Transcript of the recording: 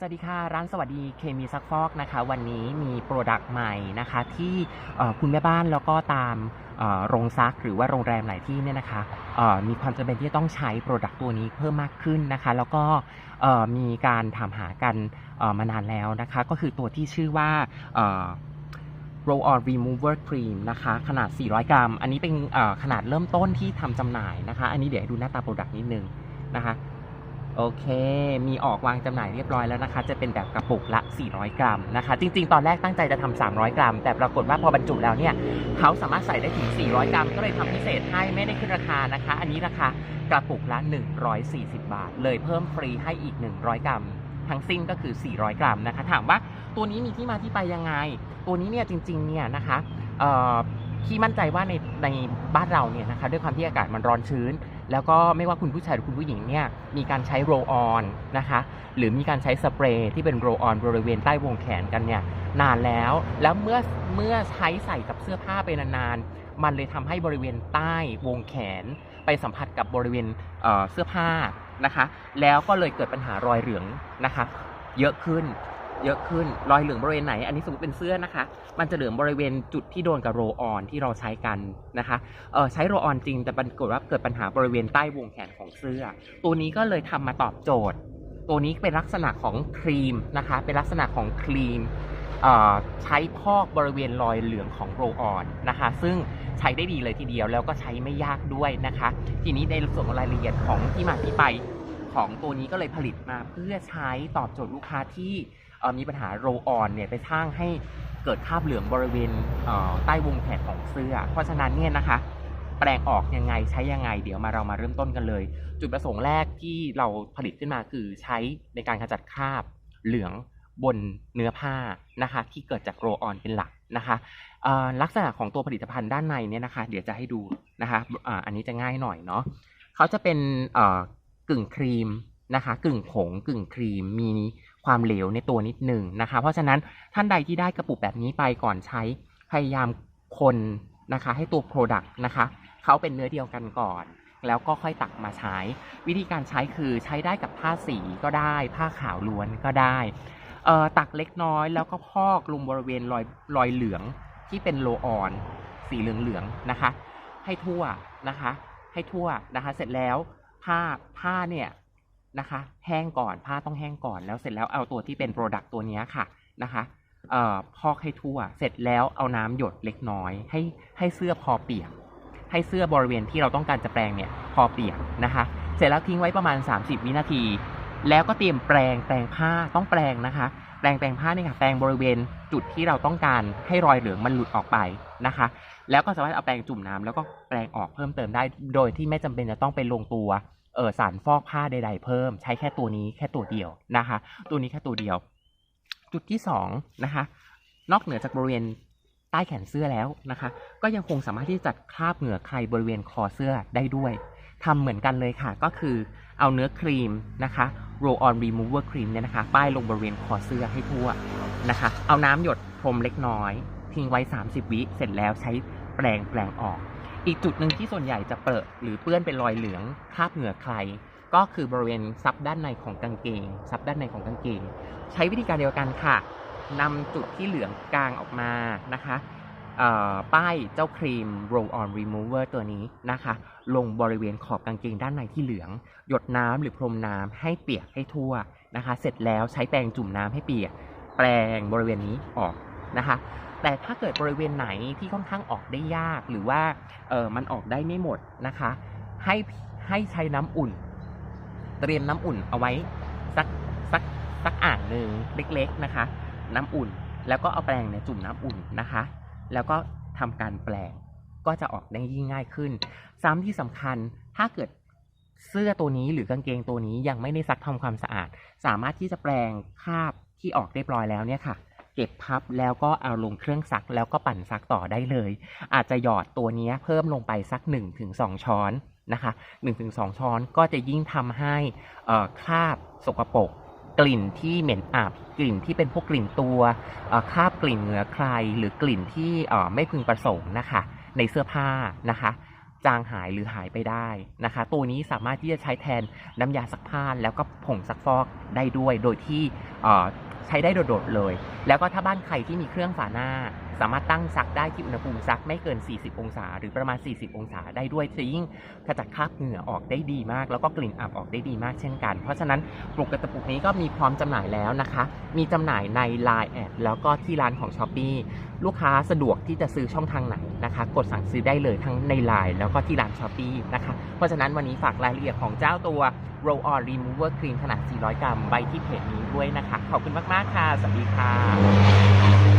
สวัสดีค่ะ ร้านสวัสดีเคมีซักฟอกนะคะ วันนี้มีโปรดักต์ใหม่นะคะที่คุณแม่บ้านแล้วก็ตามโรงซักหรือว่าโรงแรมหลายที่เนี่ยนะคะมีความจำเป็นที่ต้องใช้โปรดักต์ตัวนี้เพิ่มมากขึ้นนะคะ แล้วก็มีการถามหากันมานานแล้วนะคะ ก็คือตัวที่ชื่อว่า Roll on Remover Cream นะคะ ขนาด 400 กรัม อันนี้เป็นขนาดเริ่มต้นที่ทำจำหน่ายนะคะ อันนี้เดี๋ยวให้ดูหน้าตาโปรดักต์นิดนึงนะคะ โอเค มีออกวางจำหน่ายเรียบร้อยแล้วนะคะ จะเป็นแบบกระปุกละ 400 กรัมนะคะ จริง ๆ ตอนแรกตั้งใจจะทำ300 กรัม แต่ปรากฏว่าพอบรรจุแล้วเนี่ย เขาสามารถใส่ได้ถึง 400 กรัม ก็เลยทำพิเศษให้ไม่ได้ขึ้นราคานะคะ อันนี้ราคากระปุกละ 140 บาท เลยเพิ่มฟรีให้อีก 100 กรัม ทั้งสิ้นก็คือ 400 กรัมนะคะ ถามว่าตัวนี้มีที่มาที่ไปยังไง ตัวนี้เนี่ยจริง ๆ เนี่ยนะคะเอ่อ ที่มั่นใจว่าในในบ้านเราเนี่ยนะคะด้วยความที่อากาศมันร้อนชื้น แล้วก็ไม่ว่าคุณผู้ชายหรือคุณผู้หญิงเนี่ยมีการใช้โรออนนะคะหรือมีการใช้สเปรย์ที่เป็นโรออนบริเวณใต้วงแขนกันเนี่ยนานแล้วแล้วเมื่อเมื่อใช้ใส่กับเสื้อผ้าไปนานๆมันเลยทำให้บริเวณใต้วงแขน ไปสัมผัสกับบริเวณเอ่อเสื้อผ้านะคะ แล้วก็เลยเกิดปัญหารอยเหลืองนะคะ เยอะขึ้น เยอะขึ้น รอยเหลืองบริเวณไหน อันนี้สมมติเป็นเสื้อนะคะ มันจะเหลืองบริเวณจุดที่โดนกับโรออนที่เราใช้กันนะคะเออใช้โรออนจริงแต่ปรากฏว่าเกิดปัญหาบริเวณใต้วงแขนของเสื้อ ตัวนี้ก็เลยทำมาตอบโจทย์ ตัวนี้เป็นลักษณะของครีมนะคะ เป็นลักษณะของครีมเอ่อใช้พอกบริเวณรอยเหลืองของโรออนนะคะ ซึ่งใช้ได้ดีเลยทีเดียวแล้วก็ใช้ไม่ยากด้วยนะคะ ทีนี้ในส่วนรายละเอียดของที่มาที่ไปของตัวนี้ก็เลยผลิตมาเพื่อใช้ตอบโจทย์ลูกค้าที่ มีปัญหาโรออนเนี่ยไปสร้างให้เกิดคราบเหลืองบริเวณเใต้วงแขนของเสื้อ เพราะฉะนั้นเนี่ยนะคะ แปลงออกยังไงใช้ยังไง เดี๋ยวมาเรามาเริ่มต้นกันเลย จุดประสงค์แรกที่เราผลิตขึ้นมาคือใช้ในการขจัดคราบเหลืองบนเนื้อผ้านะคะที่เกิดจากโรออนเป็นหลักนะคะลักษณะของตัวผลิตภัณฑ์ด้านในเนี่ยนะคะ เดี๋ยวจะให้ดูนะคะอ,อันนี้จะง่ายหน่อยเนาะเขาจะเป็นกึ่งครีมนะคะ กึ่งผงกึ่งครีมมี ความเหลวในตัวนิดหนึ่งนะคะ เพราะฉะนั้นท่านใดที่ได้กระปุกแบบนี้ไปก่อนใช้พยายามคนนะคะ ให้ตัว Product นะคะเขาเป็นเนื้อเดียวกันก่อน แล้วก็ค่อยตักมาใช้ วิธีการใช้คือใช้ได้กับผ้าสีก็ได้ ผ้าขาวล้วนก็ได้ตักเล็กน้อยแล้วก็พอกลงบริเวณรอยรอยเหลืองที่เป็นโลออน สีเหลืองๆนะคะ ให้ทั่วนะคะ ให้ทั่วนะคะ เสร็จแล้วผ้าผ้าเนี่ย นะคะ แห้งก่อนผ้าต้องแห้งก่อนแล้วเสร็จแล้วเอาตัวที่เป็นโปรดักต์ตัวนี้ค่ะนะคะเอ่อพอกให้ทั่วเสร็จแล้วเอาน้ำหยดเล็กน้อย ให้ให้เสื้อพอเปียก ให้เสื้อบริเวณที่เราต้องการจะแปรงเนี่ยพอเปียกนะคะ เสร็จแล้วทิ้งไว้ประมาณ 30 วินาที แล้วก็เตรียมแปรงแปรงผ้าต้องแปรงนะคะ แปรงแปรงผ้าเนี่ยค่ะแปรงบริเวณจุดที่เราต้องการให้รอยเหลืองมันหลุดออกไปนะคะ แล้วก็สามารถเอาแปรงจุ่มน้ำแล้วก็แปรงออกเพิ่มเติมได้ โดยที่ไม่จำเป็นจะต้องไปลงตัว ออสารฟอกผ้าใด ๆ เพิ่ม ใช้แค่ตัวนี้แค่ตัวเดียวนะคะ ตัวนี้แค่ตัวเดียว จุดที่สองนะคะ นอกเหนือจากบริเวณใต้แขนเสื้อแล้วนะคะ ก็ยังคงสามารถที่จะคราบเหงื่อใครบริเวณคอเสื้อได้ด้วยทำเหมือนกันเลยค่ะ ก็คือเอาเนื้อครีมนะคะ roll on remover cream เนี่ยนะคะ ป้ายลงบริเวณคอเสื้อให้ทั่วนะคะ เอาน้ำหยดพรมเล็กน้อย ทิ้งไว้ 30 วิเสร็จแล้วใช้แปรงแปรงออก อีกจุดหนึ่งที่ส่วนใหญ่จะเปรอะหรือเปื้อนเป็นรอยเหลืองคราบเหงื่อใคร ก็คือบริเวณซับด้านในของกางเกงซับด้านในของกางเกง ใช้วิธีการเดียวกันค่ะนำจุดที่เหลืองกลางออกมานะคะป้ายเจ้าครีม roll on remover ตัวนี้นะคะ ลงบริเวณขอบกางเกงด้านในที่เหลือง หยดน้ำหรือพรมน้ำให้เปียกให้ทั่วนะคะ เสร็จแล้วใช้แปรงจุ่มน้ำให้เปียก แปรงบริเวณนี้ออกนะคะ แต่ถ้าเกิดบริเวณไหนที่ค่อนข้างออกได้ยากหรือว่าเออมันออกได้ไม่หมดนะคะ ให้ให้ใช้น้ำอุ่น เตรียมน้ำอุ่นเอาไว้สักสักสักอ่างหนึ่งเล็ก ๆนะคะ น้ำอุ่นแล้วก็เอาแปรงเนี่ยจุ่มน้ำอุ่นนะคะ แล้วก็ทำการแปลงก็จะออกได้ยิ่งง่ายขึ้น ซ้ำที่สำคัญถ้าเกิดเสื้อตัวนี้หรือกางเกงตัวนี้ยังไม่ได้ซักทำความสะอาด สามารถที่จะแปลงคราบที่ออกเรียบร้อยแล้วเนี่ยค่ะ เก็บพับแล้วก็เอาลงเครื่องซักแล้วก็ปั่นซักต่อได้เลย อาจจะหยอดตัวนี้เพิ่มลงไปสัก 1-2 ช้อนนะคะ1-2 ช้อนก็จะยิ่งทำให้คราบสกปรกกลิ่นที่เหม็นอับกลิ่นที่เป็นพวกกลิ่นตัวคราบกลิ่นเหงื่อใคร หรือกลิ่นที่ไม่พึงประสงค์นะคะ ในเสื้อผ้านะคะ จางหายหรือหายไปได้นะคะ ตัวนี้สามารถที่จะใช้แทนน้ำยาซักผ้าแล้วก็ผงซักฟอกได้ด้วย โดยที่ ใช้ได้โดดๆเลย แล้วก็ถ้าบ้านใครที่มีเครื่องฝาหน้า สามารถตั้งซักได้ที่อุณหภูมิซักไม่เกิน 40 องศา หรือประมาณ 40 องศาได้ด้วยจะยิ่งขจัดคราบเหงื่อออกได้ดีมาก แล้วก็กลิ่นอับออกได้ดีมากเช่นกัน เพราะฉะนั้นปลุกกระปุกนี้ก็มีพร้อมจำหน่ายแล้วนะคะ มีจำหน่ายใน Line แอดแล้วก็ที่ร้านของ s h อ p e e ลูกค้าสะดวกที่จะซื้อช่องทางไหนนะคะ กดสั่งซื้อได้เลยทั้งใน Line แล้วก็ที่ร้าน s h อ p e e นะคะ เพราะฉะนั้นวันนี้ฝากรายละเอียดของเจ้าตัว Roll On Remover Cream ขนาด 400 กรัมไว้ที่เพจนี้ด้วยนะคะขอบคุณมากๆากค่ะ สวัสดีค่ะ